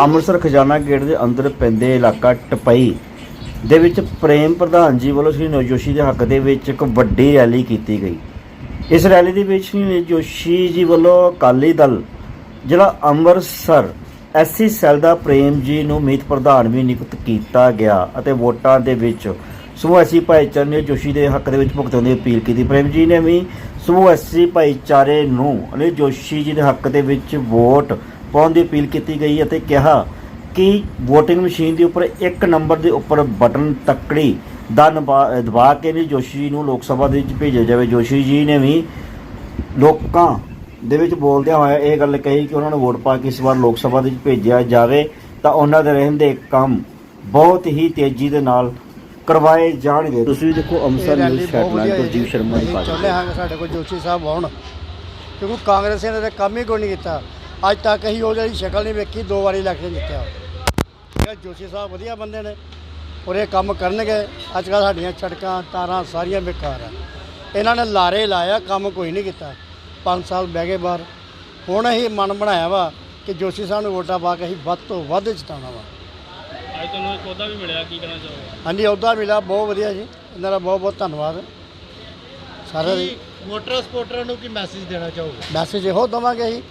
ਅੰਮ੍ਰਿਤਸਰ ਖਜ਼ਾਨਾ ਗੇਟ ਦੇ ਅੰਦਰ ਪੈਂਦੇ ਇਲਾਕਾ ਟਪਈ ਦੇ ਵਿੱਚ ਪ੍ਰੇਮ ਪ੍ਰਧਾਨ ਜੀ ਵੱਲੋਂ ਸ੍ਰੀ ਨਵਜੋਤ ਜੋਸ਼ੀ ਦੇ ਹੱਕ ਦੇ ਵਿੱਚ ਇੱਕ ਵੱਡੀ ਰੈਲੀ ਕੀਤੀ ਗਈ। ਇਸ ਰੈਲੀ ਦੇ ਵਿੱਚ ਸ੍ਰੀ ਨਵਜੋਤ ਜੋਸ਼ੀ ਜੀ ਵੱਲੋਂ ਅਕਾਲੀ ਦਲ, ਜ਼ਿਲ੍ਹਾ ਅੰਮ੍ਰਿਤਸਰ, ਐਸਸੀ ਸੈੱਲ ਦਾ ਪ੍ਰੇਮ ਜੀ ਨੂੰ ਮੀਤ ਪ੍ਰਧਾਨ ਵੀ ਨਿਯੁਕਤ ਕੀਤਾ ਗਿਆ ਅਤੇ ਵੋਟਾਂ ਦੇ ਵਿੱਚ ਸਮੂਹ ਐਸਸੀ ਭਾਈਚਾਰੇ ਨੇ ਜੋਸ਼ੀ ਦੇ ਹੱਕ ਦੇ ਵਿੱਚ ਭੁਗਤਣ ਦੀ ਅਪੀਲ ਕੀਤੀ। ਪ੍ਰੇਮ ਜੀ ਨੇ ਵੀ ਸਮੂਹ ਐਸਸੀ ਭਾਈਚਾਰੇ ਨੂੰ ਅਨਿਲ ਜੋਸ਼ੀ ਜੀ ਦੇ ਹੱਕ ਦੇ ਵਿੱਚ ਵੋਟ ਪਾਉਣ ਦੀ ਅਪੀਲ ਕੀਤੀ ਗਈ ਅਤੇ ਕਿਹਾ ਕਿ VOTING ਮਸ਼ੀਨ ਦੇ ਉੱਪਰ ਇੱਕ ਨੰਬਰ ਦੇ ਉੱਪਰ ਬਟਨ ਤੱਕੜੀ ਦਾ ਨਬਾ- ਦਬਾ ਕੇ ਅਨਿਲ ਜੋਸ਼ੀ ਜੀ ਨੂੰ ਲੋਕ ਸਭਾ ਦੇ ਵਿੱਚ ਭੇਜਿਆ ਜਾਵੇ। ਜੋਸ਼ੀ ਜੀ ਨੇ ਵੀ ਲੋਕਾਂ ਦੇ ਵਿੱਚ ਬੋਲਦਿਆਂ ਹੋਇਆ ਇਹ ਗੱਲ ਕਹੀ ਕਿ ਉਹਨਾਂ ਨੂੰ ਵੋਟ ਪਾ ਕੇ ਇਸ ਵਾਰ ਲੋਕ ਸਭਾ ਦੇ ਵਿੱਚ ਭੇਜਿਆ ਜਾਵੇ ਤਾਂ ਉਹਨਾਂ ਦੇ ਰਹਿੰਦੇ ਕੰਮ ਬਹੁਤ ਹੀ ਤੇਜ਼ੀ ਦੇ ਨਾਲ ਕਰਵਾਏ ਜਾਣਗੇ। ਤੁਸੀਂ ਦੇਖੋ ਅੰਮ੍ਰਿਤਸਰ ਨਿਊਜ਼ ਹੈਡਲਾਈਨ ਸ਼ਰਮਾ ਦੀ ਪਾਸ ਚਾਹੁੰਦੇ ਹਾਂ ਸਾਡੇ ਕੋਲ ਜੋਸ਼ੀ ਸਾਹਿਬ ਆਉਣ। ਕਿਉਂਕਿ ਕਾਂਗਰਸ ਨੇ ਤਾਂ ਕੰਮ ਹੀ ਕੋਈ ਨਹੀਂ ਕੀਤਾ। ਅੱਜ ਤੱਕ ਅਸੀਂ ਉਹ ਜਿਹੜੀ ਸ਼ਕਲ ਨਹੀਂ ਵੇਖੀ ਦੋ ਵਾਰੀ ਇਲੈਕਸ਼ਨ ਜਿੱਤਿਆ। ਇਹ ਜੋਸ਼ੀ ਸਾਹਿਬ ਵਧੀਆ ਬੰਦੇ ਨੇ ਔਰ ਇਹ ਕੰਮ ਕਰਨਗੇ। ਅੱਜ ਕੱਲ੍ਹ ਸਾਡੀਆਂ ਸੜਕਾਂ ਤਾਰਾਂ ਸਾਰੀਆਂ ਬੇਕਾਰ ਆ। ਇਹਨਾਂ ਨੇ ਲਾਰੇ ਲਾਇਆ ਕੰਮ ਕੋਈ ਨਹੀਂ ਕੀਤਾ। 5 ਸਾਲ ਬਹਿ ਗਏ ਬਾਹਰ। ਹੁਣ ਅਸੀਂ ਮਨ ਬਣਾਇਆ ਵਾ ਕਿ ਜੋਸ਼ੀ ਸਾਹਿਬ ਨੂੰ ਵੋਟਾਂ ਪਾ ਕੇ ਅਸੀਂ ਵੱਧ ਤੋਂ ਵੱਧ ਜਿਤਾਉਣਾ ਵਾ। ਅੱਜ ਤੁਹਾਨੂੰ ਇੱਕ ਉਹਦਾ ਵੀ ਮਿਲਿਆ ਕੀ ਕਹਿਣਾ ਚਾਹੋਗੇ? ਹਾਂਜੀ ਅਹੁਦਾ ਮਿਲਾ ਬਹੁਤ ਵਧੀਆ ਜੀ। ਇਹਨਾਂ ਦਾ ਬਹੁਤ ਬਹੁਤ ਧੰਨਵਾਦ। ਸਾਰਿਆਂ ਦੀ ਮੋਟਰ ਸਪੋਰਟਰਾਂ ਨੂੰ ਕੀ ਮੈਸੇਜ ਦੇਣਾ ਚਾਹੋਗੇ? ਮੈਸੇਜ ਇਹੋ ਦਵਾਂਗੇ ਅਸੀਂ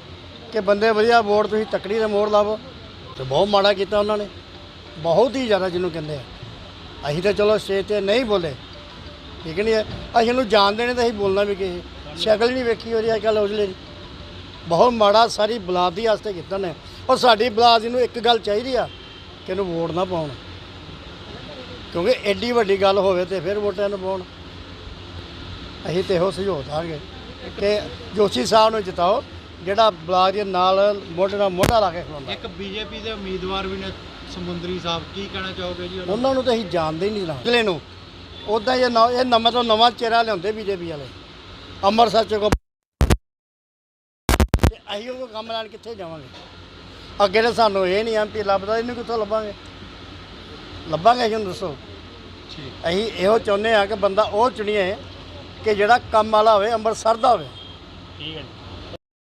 ਕਿ ਬੰਦੇ ਵਧੀਆ ਵੋਟ ਤੁਸੀਂ ਤਕੜੀ ਦੇ ਮੋੜ ਲਾਵੋ। ਤੇ ਬਹੁਤ ਮਾੜਾ ਕੀਤਾ ਉਹਨਾਂ ਨੇ। ਬਹੁਤ ਹੀ ਜ਼ਿਆਦਾ ਜਿਹਨੂੰ ਕਹਿੰਦੇ ਆ। ਅਸੀਂ ਤਾਂ ਚਲੋ ਸਟੇਜ ਤੇ ਨਹੀਂ ਬੋਲੇ। ਠੀਕ ਨਹੀਂ ਹੈ। ਅਸੀਂ ਇਹਨੂੰ ਜਾਣਦੇ ਨੇ ਤਾਂ ਅਸੀਂ ਬੋਲਣਾ ਵੀ ਕਿਸੇ। ਸ਼ਕਲ ਹੀ ਨਹੀਂ ਵੇਖੀ ਉਹਦੀ ਅੱਜ ਕੱਲ੍ਹ ਉਜਲੇ ਦੀ ਬਹੁਤ ਮਾੜਾ ਸਾਰੀ ਬਲਾਦੀ ਵਾਸਤੇ ਕੀਤਾ ਨੇ ਔਰ ਸਾਡੀ ਬਲਾਦ ਨੂੰ ਇੱਕ ਗੱਲ ਚਾਹੀਦੀ ਆ ਕਿ ਇਹਨੂੰ ਵੋਟ ਨਾ ਪਾਉਣ। ਕਿਉਂਕਿ ਐਡੀ ਵੱਡੀ ਗੱਲ ਹੋਵੇ ਤੇ ਫਿਰ ਵੋਟਾਂ ਨੂੰ ਪਾਉਣ। ਅਸੀਂ ਤੇ ਇਹੋ ਸਹਿਯੋਗ ਦਾਂਗੇ ਕਿ ਜੋਸ਼ੀ ਸਾਹਿਬ ਨੂੰ ਜਿਤਾਓ। ਜਿਹੜਾ ਬਲਾਕ ਦੇ ਨਾਲ ਮੋਢੇ ਨਾਲ ਮੋਢਾ ਲਾ ਕੇ ਖਲੋਂਦਾ। ਇੱਕ ਬੀਜੇਪੀ ਦੇ ਉਮੀਦਵਾਰ ਵੀ ਨੇ ਸਮੁੰਦਰੀ ਸਾਹਿਬ ਕੀ ਕਹਿਣਾ ਚਾਹੋਗੇ ਜੀ ਉਹਨਾਂ ਉਹਨਾਂ ਨੂੰ ਤਾਂ ਅਸੀਂ ਜਾਣਦੇ ਹੀ ਨਹੀਂ ਨਾ। ਅਗਲੇ ਨੂੰ ਉਦਾਂ ਇਹ ਨਵਾਂ- ਇਹ ਨਵਾਂ ਤੋਂ ਨਵਾਂ ਚਿਹਰਾ ਲਿਆਉਂਦੇ ਬੀਜੇਪੀ ਵਾਲੇ। ਅੰਮ੍ਰਿਤਸਰ ਚ ਕੋ ਤੇ ਅਸੀਂ ਉਹ ਕੰਮ ਲੈਣ ਕਿੱਥੇ ਜਾਵਾਂਗੇ? ਅੱਗੇ ਤਾਂ ਸਾਨੂੰ ਇਹ ਨਹੀਂ ਐਮਪੀ ਲੱਭਦਾ ਇਹਨੂੰ ਕਿੱਥੋਂ ਲੱਭਾਂਗੇ? ਲੱਭਾਂਗੇ ਜੀ ਹੁਣ ਦੱਸੋ। ਠੀਕ। ਅਸੀਂ ਇਹੋ ਚਾਹੁੰਦੇ ਆ ਕਿ ਬੰਦਾ ਉਹ ਚੁਣੀਏ ਕਿ ਜਿਹੜਾ ਕੰਮ ਵਾਲਾ ਹੋਵੇ ਅੰਮ੍ਰਿਤਸਰ ਦਾ ਹੋਵੇ। ਠੀਕ ਹੈ ਜੀ।